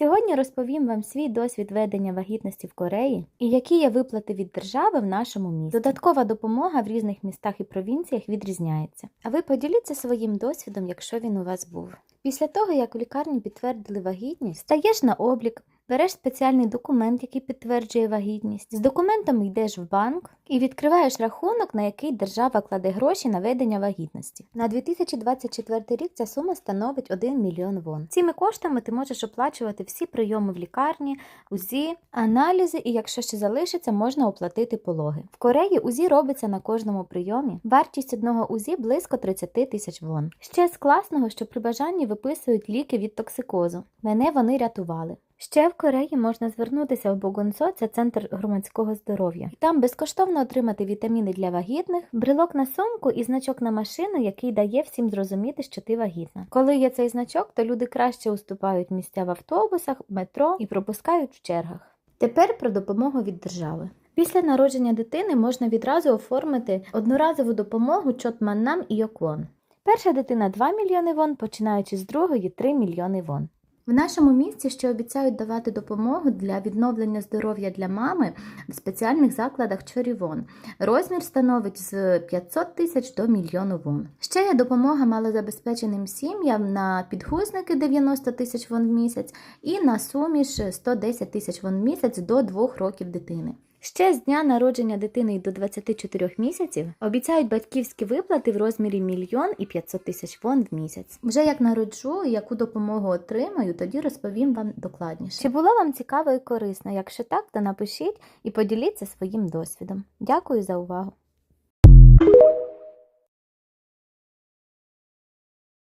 Сьогодні розповім вам свій досвід ведення вагітності в Кореї і які є виплати від держави в нашому місті. Додаткова допомога в різних містах і провінціях відрізняється. А ви поділіться своїм досвідом, якщо він у вас був. Після того, як у лікарні підтвердили вагітність, стаєш на облік, береш спеціальний документ, який підтверджує вагітність. З документом йдеш в банк і відкриваєш рахунок, на який держава кладе гроші на ведення вагітності. На 2024 рік ця сума становить 1 мільйон вон. Цими коштами ти можеш оплачувати всі прийоми в лікарні, УЗІ, аналізи, і якщо ще залишиться, можна оплатити пологи. В Кореї УЗІ робиться на кожному прийомі. Вартість одного УЗІ близько 30 тисяч вон. Ще з класного, що при бажанні виписують ліки від токсикозу. Мене вони рятували. Ще в Кореї можна звернутися в Богунсо, це центр громадського здоров'я. Там безкоштовно отримати вітаміни для вагітних, брелок на сумку і значок на машину, який дає всім зрозуміти, що ти вагітна. Коли є цей значок, то люди краще уступають місця в автобусах, метро і пропускають в чергах. Тепер про допомогу від держави. Після народження дитини можна відразу оформити одноразову допомогу Чотманнам і Йоквон. Перша дитина 2 мільйони вон, починаючи з другої 3 мільйони вон. В нашому місті ще обіцяють давати допомогу для відновлення здоров'я для мами в спеціальних закладах Чорівон. Розмір становить з 500 тисяч до мільйону вон. Ще є допомога малозабезпеченим сім'ям на підгузники 90 тисяч вон в місяць і на суміш 110 тисяч вон в місяць до 2 років дитини. Ще з дня народження дитини до 24 місяців обіцяють батьківські виплати в розмірі мільйон і 500 тисяч вон в місяць. Вже як народжу і яку допомогу отримаю, тоді розповім вам докладніше. Чи було вам цікаво і корисно? Якщо так, то напишіть і поділіться своїм досвідом. Дякую за увагу!